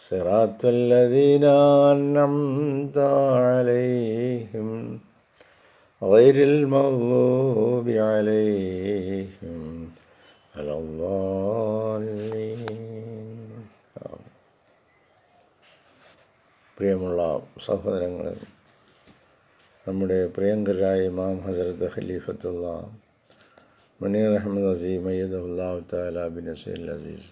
صراط الذين أنعمت عليهم غير المغضوب عليهم ولا الضالين പ്രിയമുള്ള സഹോദരങ്ങളെ നമ്മുടെ പ്രിയങ്കരായ ഇമാം ഹസരത്ത് ഖലീഫത്തുള്ള മണീർ അഹമ്മദ് അസീം അയ്യദുല്ലാഹു താല ബിൻ അസീൽ അസീസ്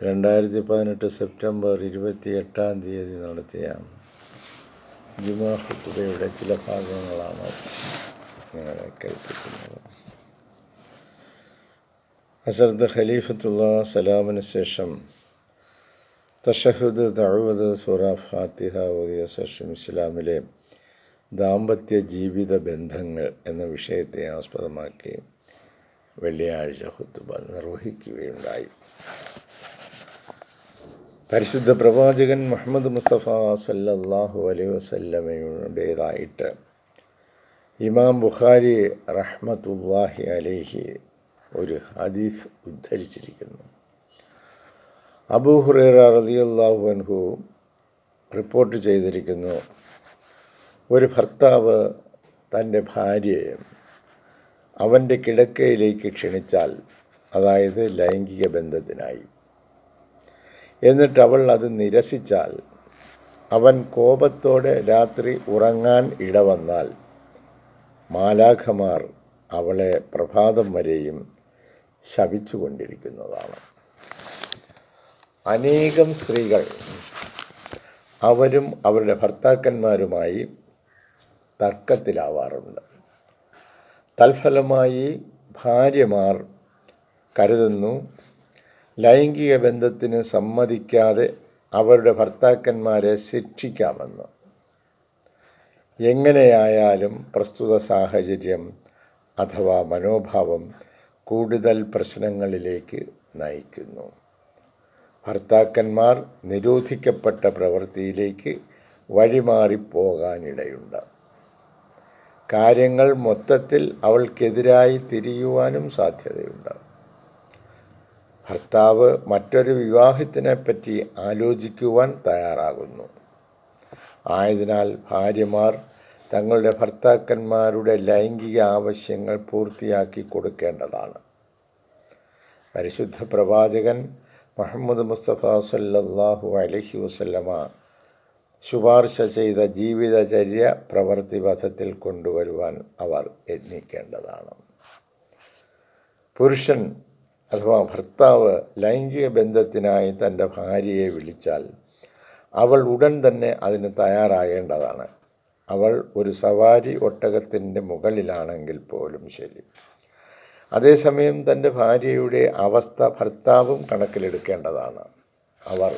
രണ്ടായിരത്തി സെപ്റ്റംബർ ഇരുപത്തി എട്ടാം തീയതി നടത്തിയ ജുമാ ചില ഭാഗങ്ങളാണ് നിങ്ങളെ കേൾപ്പിക്കുന്നത്. അസർദ് ഖലീഫത്തുള്ള സലാമിന് ശേഷം തഷഹുദ് തഴുവത് സൂറ ഫാത്തിഹ ഓതിയ ശേഷം ഇസ്ലാമിലെ ദാമ്പത്യ ജീവിത ബന്ധങ്ങൾ എന്ന വിഷയത്തെ ആസ്പദമാക്കി വെള്ളിയാഴ്ച ഹുത്തുബ നിർവഹിക്കുകയുണ്ടായി. പരിശുദ്ധ പ്രവാചകൻ മുഹമ്മദ് മുസ്തഫ സല്ലല്ലാഹു അലൈഹി വസല്ലമയുടേതായിട്ട് ഇമാം ബുഖാരി റഹ്മത്തുല്ലാഹി അലേഹി ഒരു ഹദീസ് ഉദ്ധരിച്ചിരിക്കുന്നു. അബൂ ഹുറേറ റളിയല്ലാഹു അൻഹു റിപ്പോർട്ട് ചെയ്തിരിക്കുന്നു ഒരു ഭർത്താവ് തന്റെ ഭാര്യയെ അവന്റെ കിടക്കയിലേക്ക് ക്ഷണിച്ചാൽ അതായത് ലൈംഗിക ബന്ധത്തിനായി എന്നിട്ട് അവൾ അത് നിരസിച്ചാൽ അവൻ കോപത്തോടെ രാത്രി ഉറങ്ങാൻ ഇടവന്നാൽ. മാലാഖമാർ അവളെ പ്രഭാതം വരെയും ശപിച്ചുകൊണ്ടിരിക്കുന്നതാണ്. അനേകം സ്ത്രീകൾ അവരും അവരുടെ ഭർത്താക്കന്മാരുമായി തർക്കത്തിലാവാറുണ്ട്. തൽഫലമായി ഭാര്യമാർ കരുതുന്നു ലൈംഗിക ബന്ധത്തിന് സമ്മതിക്കാതെ അവരുടെ ഭർത്താക്കന്മാരെ ശിക്ഷിക്കാമെന്ന്. എങ്ങനെയായാലും പ്രസ്തുത സാഹചര്യം അഥവാ മനോഭാവം കൂടുതൽ പ്രശ്നങ്ങളിലേക്ക് നയിക്കുന്നു. ഭർത്താക്കന്മാർ നിരോധിക്കപ്പെട്ട പ്രവൃത്തിയിലേക്ക് വഴിമാറിപ്പോകാനിടയുണ്ട്. കാര്യങ്ങൾ മൊത്തത്തിൽ അവൾക്കെതിരായി തിരിയുവാനും സാധ്യതയുണ്ട്. ഭർത്താവ് മറ്റൊരു വിവാഹത്തിനെപ്പറ്റി ആലോചിക്കുവാൻ തയ്യാറാകുന്നു. ആയതിനാൽ ഭാര്യമാർ തങ്ങളുടെ ഭർത്താക്കന്മാരുടെ ലൈംഗിക ആവശ്യങ്ങൾ പൂർത്തിയാക്കി കൊടുക്കേണ്ടതാണ്. പരിശുദ്ധ പ്രവാചകൻ മുഹമ്മദ് മുസ്തഫ സല്ലാഹു അലഹി വസ്ലമ ശുപാർശ ചെയ്ത ജീവിതചര്യ പ്രവൃത്തിപഥത്തിൽ കൊണ്ടുവരുവാൻ അവർ യത്നിക്കേണ്ടതാണ്. പുരുഷൻ അഥവാ ഭർത്താവ് ലൈംഗിക ബന്ധത്തിനായി തന്റെ ഭാര്യയെ വിളിച്ചാൽ അവൾ ഉടൻ തന്നെ അതിന് തയ്യാറാകേണ്ടതാണ്. അവൾ ഒരു സവാരി ഒട്ടകത്തിന്റെ മുകളിലാണെങ്കിൽ പോലും ശരി. അതേസമയം തന്റെ ഭാര്യയുടെ അവസ്ഥ ഭർത്താവും കണക്കിലെടുക്കേണ്ടതാണ്. അവർ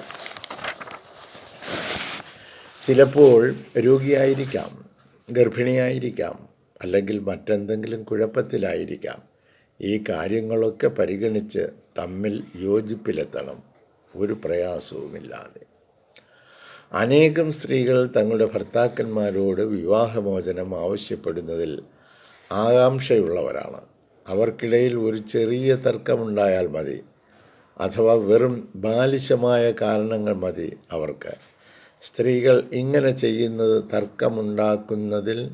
ചിലപ്പോൾ രോഗിയായിരിക്കാം ഗർഭിണിയായിരിക്കാം അല്ലെങ്കിൽ മറ്റെന്തെങ്കിലും കുഴപ്പത്തിലായിരിക്കാം. ഈ കാര്യങ്ങളൊക്കെ പരിഗണിച്ച് തമ്മിൽ യോജിപ്പിലെത്തണം. ഒരു പ്രയാസവുമില്ലാതെ. അനേകം സ്ത്രീകൾ തങ്ങളുടെ ഭർത്താക്കന്മാരോട് വിവാഹമോചനം ആവശ്യപ്പെടുന്നതിൽ ആകാംക്ഷയുള്ളവരാണ്. അവർക്കിടയിൽ ഒരു ചെറിയ തർക്കമുണ്ടായാൽ മതി. അഥവാ വെറും ബാലിശമായ കാരണങ്ങൾ മതി അവർക്ക്. സ്ത്രീകൾ ഇങ്ങനെ ചെയ്യുന്നത് തർക്കമുണ്ടാക്കുന്നതിൽ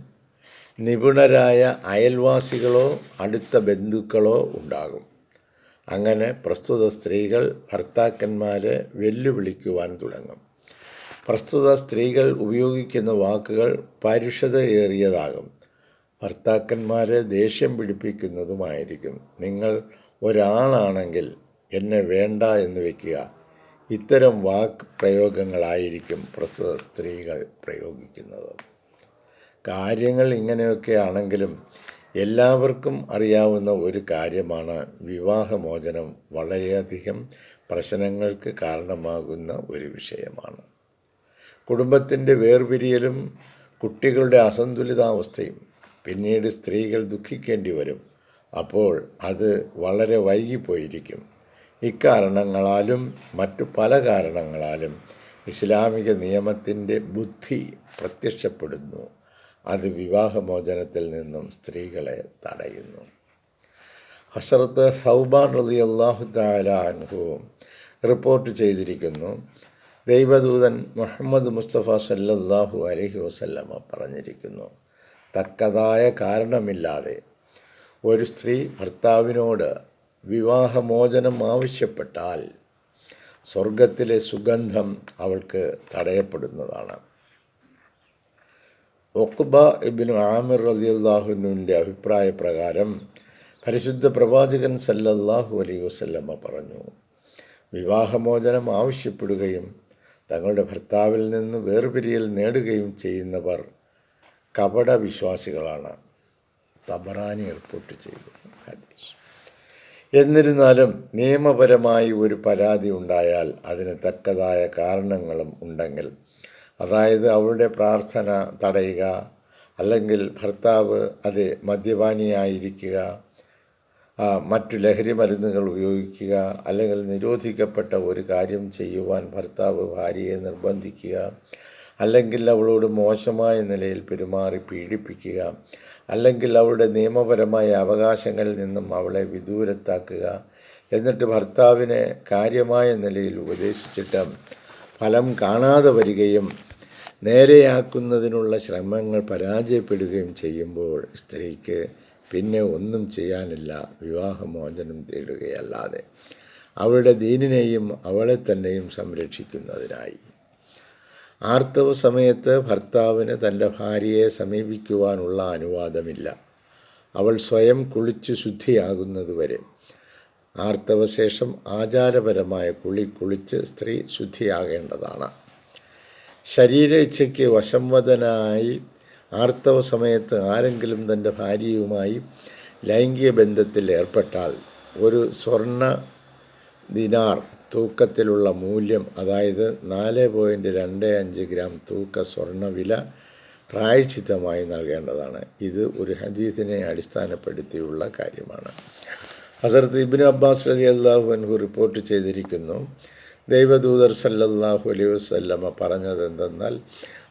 നിപുണരായ അയൽവാസികളോ അടുത്ത ബന്ധുക്കളോ ഉണ്ടാകും. അങ്ങനെ പ്രസ്തുത സ്ത്രീകൾ ഭർത്താക്കന്മാരെ വെല്ലുവിളിക്കുവാൻ തുടങ്ങും. പ്രസ്തുത സ്ത്രീകൾ ഉപയോഗിക്കുന്ന വാക്കുകൾ പരുഷതയേറിയതാകും ഭർത്താക്കന്മാരെ ദേഷ്യം പിടിപ്പിക്കുന്നതുമായിരിക്കും. നിങ്ങൾ ഒരാളാണെങ്കിൽ എന്നെ വേണ്ട എന്ന് വയ്ക്കുക ഇത്തരം വാക്ക് പ്രയോഗങ്ങളായിരിക്കും പ്രസ്തുത സ്ത്രീകൾ പ്രയോഗിക്കുന്നത്. കാര്യങ്ങൾ ഇങ്ങനെയൊക്കെ ആണെങ്കിലും എല്ലാവർക്കും അറിയാവുന്ന ഒരു കാര്യമാണ് വിവാഹമോചനം. വളരെയധികം പ്രശ്നങ്ങൾക്ക് കാരണമാകുന്ന ഒരു വിഷയമാണ്. കുടുംബത്തിന്റെ വേർപിരിയലും കുട്ടികളുടെ അസന്തുലിതാവസ്ഥയും പിന്നീട് സ്ത്രീകൾ ദുഃഖിക്കേണ്ടി വരും. അപ്പോൾ അത് വളരെ വൈകിപ്പോയിരിക്കും. ഇക്കാരണങ്ങളാലും മറ്റു പല കാരണങ്ങളാലും ഇസ്ലാമിക നിയമത്തിന്റെ ബുദ്ധി പ്രത്യക്ഷപ്പെടുന്നു. അത് വിവാഹമോചനത്തിൽ നിന്നും സ്ത്രീകളെ തടയുന്നു. ഹസരത്ത് സൗബാൻ റലി അള്ളാഹു താലാൻഹുവും റിപ്പോർട്ട് ചെയ്തിരിക്കുന്നു. ദൈവദൂതൻ മുഹമ്മദ് മുസ്തഫ സല്ലല്ലാഹു അലഹി വസല്ലമ പറഞ്ഞിരിക്കുന്നു. തക്കതായ കാരണമില്ലാതെ ഒരു സ്ത്രീ ഭർത്താവിനോട് വിവാഹമോചനം ആവശ്യപ്പെട്ടാൽ സ്വർഗത്തിലെ സുഗന്ധം അവൾക്ക് തടയപ്പെടുന്നതാണ്. ഒക്ബ ഇബിന് ആമിർ റലിയല്ലാഹുവിന്റെ അഭിപ്രായ പ്രകാരം പരിശുദ്ധ പ്രവാചകൻ സല്ലല്ലാഹു അലൈ വസല്ലമ്മ പറഞ്ഞു വിവാഹമോചനം ആവശ്യപ്പെടുകയും തങ്ങളുടെ ഭർത്താവിൽ നിന്ന് വേർപിരിയൽ നേടുകയും ചെയ്യുന്നവർ കപട വിശ്വാസികളാണ് തബറാനി റിപ്പോർട്ട് ചെയ്തു. ഹദീസ്. എന്നിരുന്നാലും നിയമപരമായി ഒരു പരാതി ഉണ്ടായാൽ അതിന് തക്കതായ കാരണങ്ങളും ഉണ്ടെങ്കിൽ അതായത് അവളുടെ പ്രാർത്ഥന തടയുക അല്ലെങ്കിൽ ഭർത്താവ് അത് മദ്യപാനിയായിരിക്കുക മറ്റു ലഹരി മരുന്നുകൾ ഉപയോഗിക്കുക അല്ലെങ്കിൽ നിരോധിക്കപ്പെട്ട ഒരു കാര്യം ചെയ്യുവാൻ ഭർത്താവ് ഭാര്യയെ നിർബന്ധിക്കുക അല്ലെങ്കിൽ അവളോട് മോശമായ നിലയിൽ പെരുമാറി പീഡിപ്പിക്കുക അല്ലെങ്കിൽ അവളുടെ നിയമപരമായ അവകാശങ്ങളിൽ നിന്നും അവളെ വിദൂരത്താക്കുക. എന്നിട്ട് ഭർത്താവിനെ കാര്യമായ നിലയിൽ ഉപദേശിച്ചിട്ട് ഫലം കാണാതെ വരികയും നേരെയാക്കുന്നതിനുള്ള ശ്രമങ്ങൾ പരാജയപ്പെടുകയും ചെയ്യുമ്പോൾ സ്ത്രീക്ക് പിന്നെ ഒന്നും ചെയ്യാനില്ല വിവാഹമോചനം തേടുകയല്ലാതെ. അവളുടെ ദീനിനെയും അവളെ തന്നെയും സംരക്ഷിക്കുന്നതിനായി. ആർത്തവ സമയത്ത് ഭർത്താവിന് തന്റെ ഭാര്യയെ സമീപിക്കുവാനുള്ള അനുവാദമില്ല. അവൾ സ്വയം കുളിച്ച് ശുദ്ധിയാകുന്നതുവരെ. ആർത്തവശേഷം ആചാരപരമായ കുളി കുളിച്ച് സ്ത്രീ ശുദ്ധിയാകേണ്ടതാണ്. ശരീരേച്ഛയ്ക്ക് വശംവദനായി ആർത്തവ സമയത്ത് ആരെങ്കിലും തന്റെ ഭാര്യയുമായി ലൈംഗിക ബന്ധത്തിൽ ഏർപ്പെട്ടാൽ ഒരു സ്വർണ ദിനാർ തൂക്കത്തിലുള്ള മൂല്യം അതായത് നാല് പോയിന്റ് രണ്ട് അഞ്ച് ഗ്രാം തൂക്ക സ്വർണവില പ്രായച്ചിത്തമായി നൽകേണ്ടതാണ്. ഇത് ഒരു ഹദീസിനെ അടിസ്ഥാനപ്പെടുത്തിയുള്ള കാര്യമാണ്. ഹസരത്ത് ഇബിൻ അബ്ബാസ് അലി അള്ളാഹു അൻഹു റിപ്പോർട്ട് ചെയ്തിരിക്കുന്നു ദൈവദൂതർ സല്ലല്ലാഹു അലൈഹി വസല്ലമ പറഞ്ഞത് എന്തെന്നാൽ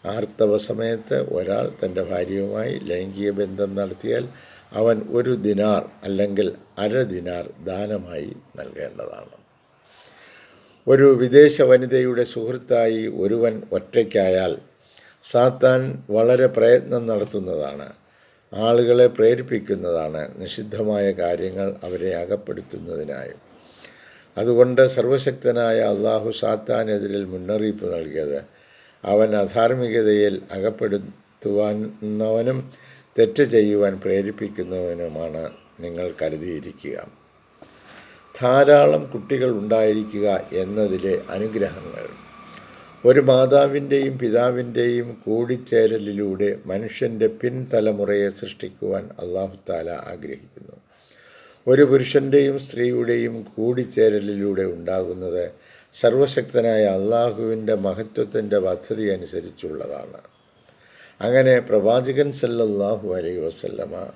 ആർത്തവ സമയത്ത് ഒരാൾ തന്റെ ഭാര്യയുമായി ലൈംഗിക ബന്ധം നടത്തിയാൽ അവൻ ഒരു ദിനാർ അല്ലെങ്കിൽ അര ദിനാർ ദാനമായി നൽകേണ്ടതാണ്. ഒരു വിദേശ വനിതയുടെ സുഹൃത്തായി ഒരുവൻ ഒറ്റയ്ക്കായാൽ സാത്താൻ വളരെ പ്രയത്നം നടത്തുന്നതാണ് ആളുകളെ പ്രേരിപ്പിക്കുന്നതാണ് നിഷിദ്ധമായ കാര്യങ്ങൾ അവരെ അകപ്പെടുത്തുന്നതിനായും. അതുകൊണ്ട് സർവശക്തനായ അള്ളാഹു സാത്താനെതിരിൽ മുന്നറിയിപ്പ് നൽകിയത്. അവൻ അധാർമികതയിൽ അകപ്പെടുത്തുവാനവനും തെറ്റ് ചെയ്യുവാൻ പ്രേരിപ്പിക്കുന്നവനുമാണ് നിങ്ങൾ കരുതിയിരിക്കുക. ധാരാളം കുട്ടികൾ ഉണ്ടായിരിക്കുക എന്നതിലെ അനുഗ്രഹങ്ങൾ. ഒരു മാതാവിന്റെയും പിതാവിന്റെയും കൂടിച്ചേരലിലൂടെ മനുഷ്യന്റെ പിൻതലമുറയെ സൃഷ്ടിക്കുവാൻ അള്ളാഹുത്താല ആഗ്രഹിക്കുന്നു. ഒരു പുരുഷന്റെയും സ്ത്രീയുടെയും കൂടിച്ചേരലിലൂടെ ഉണ്ടാകുന്നത് സർവശക്തനായ അള്ളാഹുവിന്റെ മഹത്വത്തിന്റെ പദ്ധതി അനുസരിച്ചുള്ളതാണ്. അങ്ങനെ പ്രവാചകൻ സല്ലല്ലാഹു അലൈ വസല്ലമ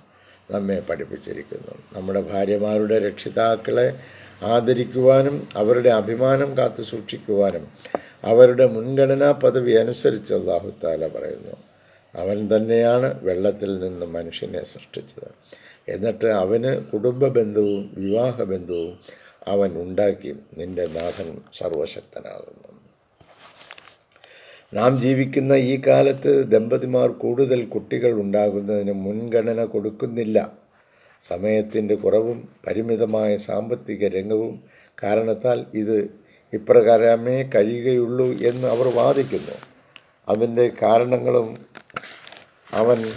നമ്മെ പഠിപ്പിച്ചിരിക്കുന്നു. നമ്മുടെ ഭാര്യമാരുടെ രക്ഷിതാക്കളെ ആദരിക്കുവാനും അവരുടെ അഭിമാനം കാത്തു സൂക്ഷിക്കുവാനും അവരുടെ മുൻഗണനാ പദവി അനുസരിച്ച് അള്ളാഹു താല പറയുന്നു. അവൻ തന്നെയാണ് വെള്ളത്തിൽ നിന്ന് മനുഷ്യനെ സൃഷ്ടിച്ചത്. എന്നിട്ട് അവന് കുടുംബ ബന്ധവും വിവാഹ ബന്ധവും അവൻ ഉണ്ടാക്കി നിന്റെ നാഥൻ സർവശക്തനാകുന്നു. നാം ജീവിക്കുന്ന ഈ കാലത്ത് ദമ്പതിമാർ കൂടുതൽ കുട്ടികൾ ഉണ്ടാകുന്നതിന് മുൻഗണന കൊടുക്കുന്നില്ല. സമയത്തിന്റെ കുറവും പരിമിതമായ സാമ്പത്തിക രംഗവും കാരണത്താൽ ഇത് ഇപ്രകാരമേ കഴിയുകയുള്ളൂ എന്ന് അവർ വാദിക്കുന്നു. അതിന്റെ കാരണങ്ങളും അവൻ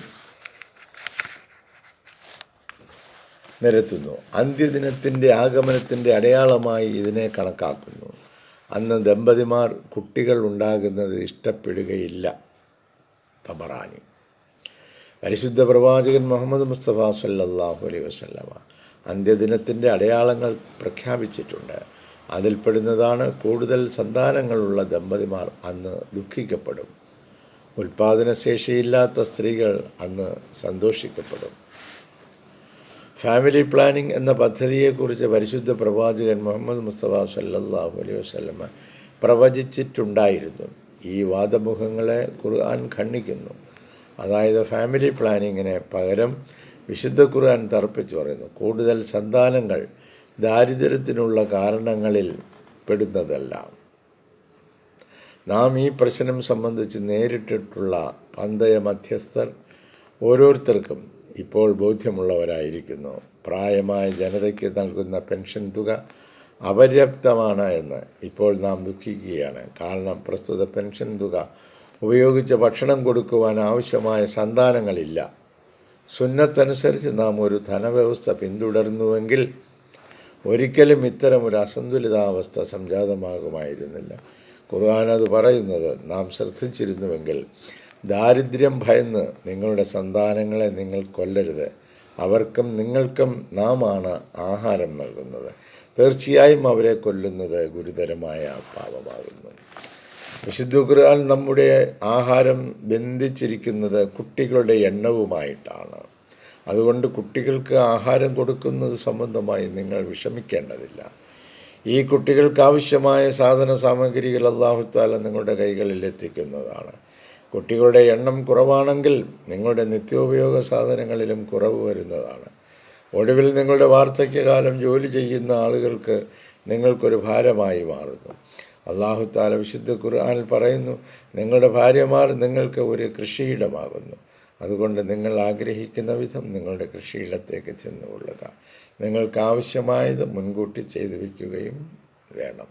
നിരത്തുന്നു. അന്ത്യദിനത്തിന്റെ ആഗമനത്തിന്റെ അടയാളമായി ഇതിനെ കണക്കാക്കുന്നു. അന്ന് ദമ്പതിമാർ കുട്ടികൾ ഉണ്ടാകുന്നത് ഇഷ്ടപ്പെടുകയില്ല. തബറാനി. പരിശുദ്ധ പ്രവാചകൻ മുഹമ്മദ് മുസ്തഫ സല്ലാഹു അലൈഹി വസല്ലമ അന്ത്യദിനത്തിന്റെ അടയാളങ്ങൾ പ്രഖ്യാപിച്ചിട്ടുണ്ട്. അതിൽപ്പെടുന്നതാണ് കൂടുതൽ സന്താനങ്ങളുള്ള ദമ്പതിമാർ അന്ന് ദുഃഖിക്കപ്പെടും. ഉൽപാദനശേഷിയില്ലാത്ത സ്ത്രീകൾ അന്ന് സന്തോഷിക്കപ്പെടും. ഫാമിലി പ്ലാനിംഗ് എന്ന പദ്ധതിയെക്കുറിച്ച് പരിശുദ്ധ പ്രവാചകൻ മുഹമ്മദ് മുസ്തഫ സല്ലാഹു അലൈഹി വസ്ലമ പ്രവചിച്ചിട്ടുണ്ടായിരുന്നു. ഈ വാദമുഖങ്ങളെ ഖുർആൻ ഖണ്ഡിക്കുന്നു. അതായത് ഫാമിലി പ്ലാനിങ്ങിനെ പകരം വിശുദ്ധ ഖുർആൻ തർപ്പിച്ചു പറയുന്നു. കൂടുതൽ സന്താനങ്ങൾ ദാരിദ്ര്യത്തിനുള്ള കാരണങ്ങളിൽ പെടുന്നതല്ല. നാം ഈ പ്രശ്നം സംബന്ധിച്ച് നേരിട്ടിട്ടുള്ള പന്തയ മധ്യസ്ഥർ ഓരോരുത്തർക്കും ഇപ്പോൾ ബോധ്യമുള്ളവരായിരിക്കുന്നു. പ്രായമായ ജനതയ്ക്ക് നൽകുന്ന പെൻഷൻ തുക അപര്യാപ്തമാണ് എന്ന് ഇപ്പോൾ നാം ദുഃഖിക്കുകയാണ്. കാരണം പ്രസ്തുത പെൻഷൻ തുക ഉപയോഗിച്ച് ഭക്ഷണം കൊടുക്കുവാൻ ആവശ്യമായ സന്താനങ്ങളില്ല. സുന്നത്തനുസരിച്ച് നാം ഒരു ധനവ്യവസ്ഥ പിന്തുടർന്നുവെങ്കിൽ ഒരിക്കലും ഇത്തരം ഒരു അസന്തുലിതാവസ്ഥ സംജാതമാകുമായിരുന്നില്ല. ഖുർആൻ അത് പറയുന്നത് നാം ശ്രദ്ധിച്ചിരുന്നുവെങ്കിൽ ദാരിദ്ര്യം ഭയന്ന് നിങ്ങളുടെ സന്താനങ്ങളെ നിങ്ങൾ കൊല്ലരുത്. അവർക്കും നിങ്ങൾക്കും നാമാണ് ആഹാരം നൽകുന്നത്. തീർച്ചയായും അവരെ കൊല്ലുന്നത് ഗുരുതരമായ പാപമാകുന്നു. വിശുദ്ധ ഖുർആൻ നമ്മുടെ ആഹാരം ബന്ധിച്ചിരിക്കുന്നത് കുട്ടികളുടെ എണ്ണവുമായിട്ടാണ്. അതുകൊണ്ട് കുട്ടികൾക്ക് ആഹാരം കൊടുക്കുന്നത് സംബന്ധമായി നിങ്ങൾ വിഷമിക്കേണ്ടതില്ല. ഈ കുട്ടികൾക്ക് ആവശ്യമായ സാധന സാമഗ്രികൾ അള്ളാഹുത്താല നിങ്ങളുടെ കൈകളിൽ എത്തിക്കുന്നതാണ്. കുട്ടികളുടെ എണ്ണം കുറവാണെങ്കിൽ നിങ്ങളുടെ നിത്യോപയോഗ സാധനങ്ങളിലും കുറവ് വരുന്നതാണ്. ഒടുവിൽ നിങ്ങളുടെ വാർദ്ധക്യകാലം ജോലി ചെയ്യുന്ന ആളുകൾക്ക് നിങ്ങൾക്കൊരു ഭാരമായി മാറുന്നു. അള്ളാഹുത്താല വിശുദ്ധ ഖുർആാനിൽ പറയുന്നു നിങ്ങളുടെ ഭാര്യമാർ നിങ്ങൾക്ക് ഒരു കൃഷിയിടമാകുന്നു. അതുകൊണ്ട് നിങ്ങൾ ആഗ്രഹിക്കുന്ന വിധം നിങ്ങളുടെ കൃഷിയിടത്തേക്ക് ചെന്നുകൊള്ളുക. നിങ്ങൾക്ക് ആവശ്യമായത് മുൻകൂട്ടി ചെയ്തു വയ്ക്കുകയും വേണം.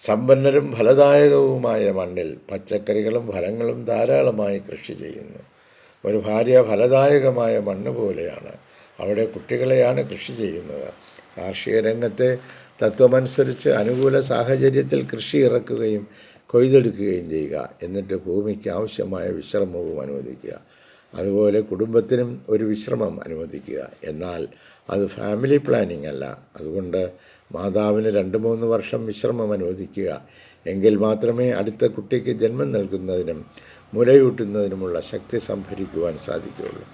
സമ്പന്നരും ഫലദായകവുമായ മണ്ണിൽ പച്ചക്കറികളും ഫലങ്ങളും ധാരാളമായി കൃഷി ചെയ്യുന്നു. ഒരു ഭാര്യ ഫലദായകമായ മണ്ണ് പോലെയാണ്. അവിടെ കുട്ടികളെയാണ് കൃഷി ചെയ്യുന്നത്. കാർഷിക രംഗത്തെ തത്വമനുസരിച്ച് അനുകൂല സാഹചര്യത്തിൽ കൃഷി ഇറക്കുകയും കൊയ്തെടുക്കുകയും ചെയ്യുക. എന്നിട്ട് ഭൂമിക്ക് ആവശ്യമായ വിശ്രമവും അനുവദിക്കുക. അതുപോലെ കുടുംബത്തിനും ഒരു വിശ്രമം അനുവദിക്കുക. എന്നാൽ അത് ഫാമിലി പ്ലാനിംഗ് അല്ല. അതുകൊണ്ട് മാതാവിന് രണ്ട് മൂന്ന് വർഷം വിശ്രമം അനുവദിക്കുക. എങ്കിൽ മാത്രമേ അടുത്ത കുട്ടിക്ക് ജന്മം നൽകുന്നതിനും മുലയൂട്ടുന്നതിനുമുള്ള ശക്തി സംഭരിക്കുവാൻ സാധിക്കുകയുള്ളൂ.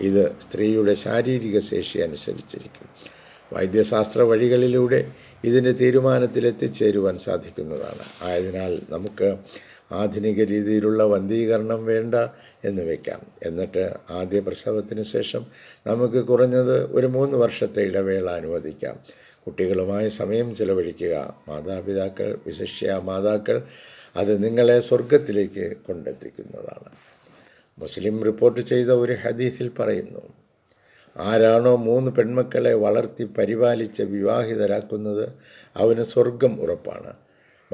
ഇത് സ്ത്രീയുടെ ശാരീരിക ശേഷി അനുസരിച്ചിരിക്കും. വൈദ്യശാസ്ത്ര വഴികളിലൂടെ ഇതിന്റെ തീരുമാനത്തിലെത്തിച്ചേരുവാൻ സാധിക്കുന്നതാണ്. ആയതിനാൽ നമുക്ക് ആധുനിക രീതിയിലുള്ള വന്ധീകരണം വേണ്ട എന്ന് വയ്ക്കാം എന്നിട്ട് ആദ്യ പ്രസവത്തിന് ശേഷം നമുക്ക് കുറഞ്ഞത് ഒരു മൂന്ന് വർഷത്തെ ഇടവേള അനുവദിക്കാം. കുട്ടികളുമായി സമയം ചിലവഴിക്കുക. മാതാപിതാക്കൾ വിശിഷ്യ മാതാക്കൾ അത് നിങ്ങളെ സ്വർഗത്തിലേക്ക് കൊണ്ടെത്തിക്കുന്നതാണ്. മുസ്ലിം റിപ്പോർട്ട് ചെയ്ത ഒരു ഹദീസിൽ പറയുന്നു ആരാണോ മൂന്ന് പെൺമക്കളെ വളർത്തി പരിപാലിച്ച് വിവാഹിതരാക്കുന്നത് അവന് സ്വർഗം ഉറപ്പാണ്.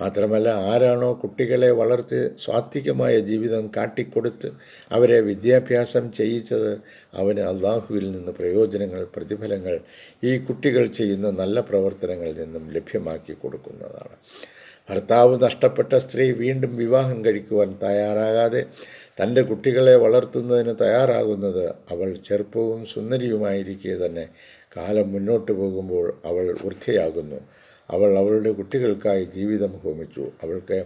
മാത്രമല്ല ആരാണോ കുട്ടികളെ വളർത്തി സ്വാത്വികമായ ജീവിതം കാട്ടിക്കൊടുത്ത് അവരെ വിദ്യാഭ്യാസം ചെയ്യിച്ചത് അവന് അള്ളാഹുവിൽ നിന്ന് പ്രയോജനങ്ങൾ പ്രതിഫലങ്ങൾ ഈ കുട്ടികൾ ചെയ്യുന്ന നല്ല പ്രവർത്തനങ്ങളിൽ നിന്നും ലഭ്യമാക്കി കൊടുക്കുന്നതാണ്. ഭർത്താവ് നഷ്ടപ്പെട്ട സ്ത്രീ വീണ്ടും വിവാഹം കഴിക്കുവാൻ തയ്യാറാകാതെ തന്റെ കുട്ടികളെ വളർത്തുന്നതിന് തയ്യാറാകുന്നത് അവൾ ചെറുപ്പവും സുന്ദരിയുമായിരിക്കെ തന്നെ കാലം മുന്നോട്ട് പോകുമ്പോൾ അവൾ വൃദ്ധയാകുന്നു. അവൾ അവളുടെ കുട്ടികൾക്കായി ജീവിതം ഹോമിച്ചു. അവൾക്ക്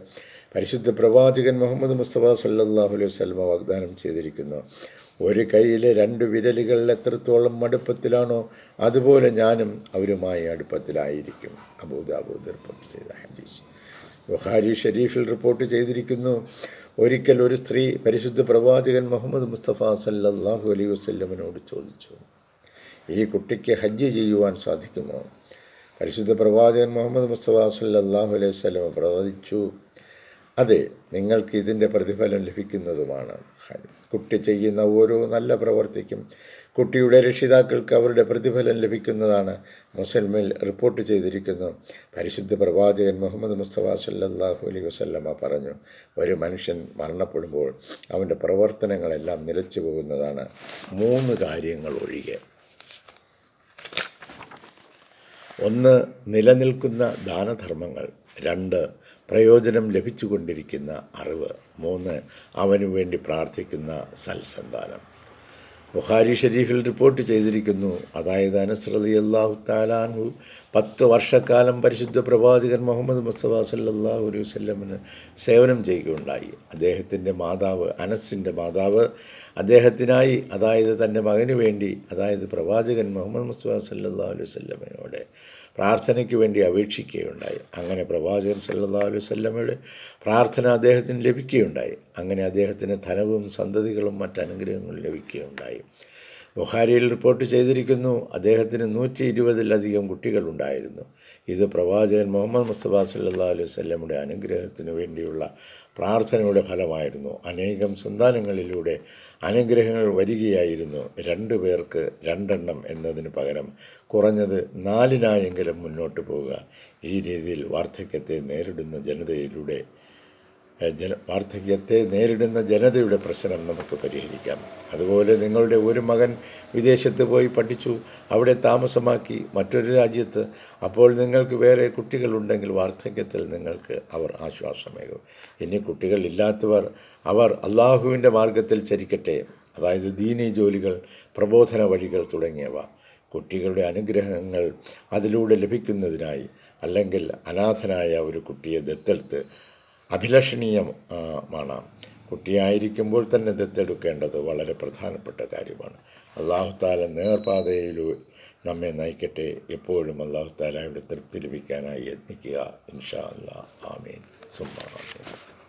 പരിശുദ്ധ പ്രവാചകൻ മുഹമ്മദ് മുസ്തഫ സല്ലാഹു അലൈഹി സ്വലമ വാഗ്ദാനം ചെയ്തിരിക്കുന്നു. ഒരു കൈയിലെ രണ്ട് വിരലുകൾ എത്രത്തോളം അടുപ്പത്തിലാണോ അതുപോലെ ഞാനും അവരുമായി അടുപ്പത്തിലായിരിക്കും. അബൂദാബൂദ് റിപ്പോർട്ട് ചെയ്ത ഹദീസ്. ബുഹാരി ഷെരീഫിൽ റിപ്പോർട്ട് ചെയ്തിരിക്കുന്നു ഒരിക്കൽ ഒരു സ്ത്രീ പരിശുദ്ധ പ്രവാചകൻ മുഹമ്മദ് മുസ്തഫ സല്ലാഹു അലൈഹി വസ്ല്ലമിനോട് ചോദിച്ചു ഈ കുട്ടിക്ക് ഹജ്ജ് ചെയ്യുവാൻ സാധിക്കുമോ? പരിശുദ്ധ പ്രവാചകൻ മുഹമ്മദ് മുസ്തഫ സല്ലല്ലാഹു അലൈഹി സ്വലമ പ്രവചിച്ചു. അതെ നിങ്ങൾക്ക് ഇതിന്റെ പ്രതിഫലം ലഭിക്കുന്നതുമാണ്. കുട്ടി ചെയ്യുന്ന ഓരോ നല്ല പ്രവർത്തിക്കും. കുട്ടിയുടെ രക്ഷിതാക്കൾക്ക് അവരുടെ പ്രതിഫലം ലഭിക്കുന്നതാണ് മുസൽമിൽ റിപ്പോർട്ട് ചെയ്തിരിക്കുന്നു. പരിശുദ്ധ പ്രവാചകൻ മുഹമ്മദ് മുസ്തഫ സല്ലാഹു അലൈഹി വസല്ലമ പറഞ്ഞു ഒരു മനുഷ്യൻ മരണപ്പെടുമ്പോൾ അവന്റെ പ്രവർത്തനങ്ങളെല്ലാം നിലച്ചു പോകുന്നതാണ് മൂന്ന് കാര്യങ്ങൾ ഒഴികെ. ഒന്ന് നിലനിൽക്കുന്ന ദാനധർമ്മങ്ങൾ രണ്ട് പ്രയോജനം ലഭിച്ചുകൊണ്ടിരിക്കുന്ന അറിവ് മൂന്ന് അവനു വേണ്ടി പ്രാർത്ഥിക്കുന്ന സൽസന്താനം. ബുഖാരി ഷരീഫിൽ റിപ്പോർട്ട് ചെയ്തിരിക്കുന്നു. അതായത് അനസ്രതി അള്ളാഹു താലാൻഹു പത്ത് വർഷക്കാലം പരിശുദ്ധ പ്രവാചകൻ മുഹമ്മദ് മുസ്തഫ സല്ലാഹു അലൈഹി വല്ലമിന് സേവനം ചെയ്യുകയുണ്ടായി. അദ്ദേഹത്തിന്റെ മാതാവ് അനസിന്റെ മാതാവ് അദ്ദേഹത്തിനായി അതായത് തന്റെ മകന് വേണ്ടി അതായത് പ്രവാചകൻ മുഹമ്മദ് മുസ്തഫ സല്ലാ അലൈഹി വല്ലമയോട് പ്രാർത്ഥനയ്ക്ക് വേണ്ടി അപേക്ഷിക്കുകയുണ്ടായി. അങ്ങനെ പ്രവാചകൻ സല്ലാ അലൈഹി വല്ലമയുടെ പ്രാർത്ഥന അദ്ദേഹത്തിന് ലഭിക്കുകയുണ്ടായി. അങ്ങനെ അദ്ദേഹത്തിന് ധനവും സന്തതികളും മറ്റനുഗ്രഹങ്ങളും ലഭിക്കുകയുണ്ടായി. ബുഹാരിയിൽ റിപ്പോർട്ട് ചെയ്തിരിക്കുന്നു അദ്ദേഹത്തിന് നൂറ്റി ഇരുപതിലധികം കുട്ടികളുണ്ടായിരുന്നു. ഇത് പ്രവാചകൻ മുഹമ്മദ് മുസ്തഫ സല്ലാ അലൈഹി വല്ലമയുടെ അനുഗ്രഹത്തിന് വേണ്ടിയുള്ള പ്രാർത്ഥനയുടെ ഫലമായിരുന്നു. അനേകം സന്താനങ്ങളിലൂടെ അനുഗ്രഹങ്ങൾ വരികയായിരുന്നു. രണ്ടു പേർക്ക് രണ്ടെണ്ണം എന്നതിന് പകരം കുറഞ്ഞത് നാലിനായെങ്കിലും മുന്നോട്ട് പോവുക. ഈ രീതിയിൽ വാർദ്ധക്യത്തെ നേരിടുന്ന ജനതയിലൂടെ വാർദ്ധക്യത്തെ നേരിടുന്ന ജനതയുടെ പ്രശ്നം നമുക്ക് പരിഹരിക്കാം. അതുപോലെ നിങ്ങളുടെ ഒരു മകൻ വിദേശത്ത് പോയി പഠിച്ചു അവിടെ താമസമാക്കി മറ്റൊരു രാജ്യത്ത് അപ്പോൾ നിങ്ങൾക്ക് വേറെ കുട്ടികളുണ്ടെങ്കിൽ വാർദ്ധക്യത്തിൽ നിങ്ങൾക്ക് അവർ ആശ്വാസമേകും. ഇനി കുട്ടികളില്ലാത്തവർ അവർ അള്ളാഹുവിന്റെ മാർഗത്തിൽ ചരിക്കട്ടെ. അതായത് ദീനി ജോലികൾ പ്രബോധന വഴികൾ തുടങ്ങിയവ. കുട്ടികളുടെ അനുഗ്രഹങ്ങൾ അതിലൂടെ ലഭിക്കുന്നതിനായി അല്ലെങ്കിൽ അനാഥനായ ഒരു കുട്ടിയെ ദത്തെടുത്ത് അഭിലഷണീയമാണ് കുട്ടിയായിരിക്കുമ്പോൾ തന്നെ ദത്തെടുക്കേണ്ടത് വളരെ പ്രധാനപ്പെട്ട കാര്യമാണ്. അള്ളാഹുത്താല നേർപാതയിൽ നമ്മെ നയിക്കട്ടെ. എപ്പോഴും അള്ളാഹുത്താലയുടെ തൃപ്തി ലഭിക്കാനായി യത്നിക്കുക. ഇൻഷാ അല്ലാ. ആമീൻ. സുമ്മാ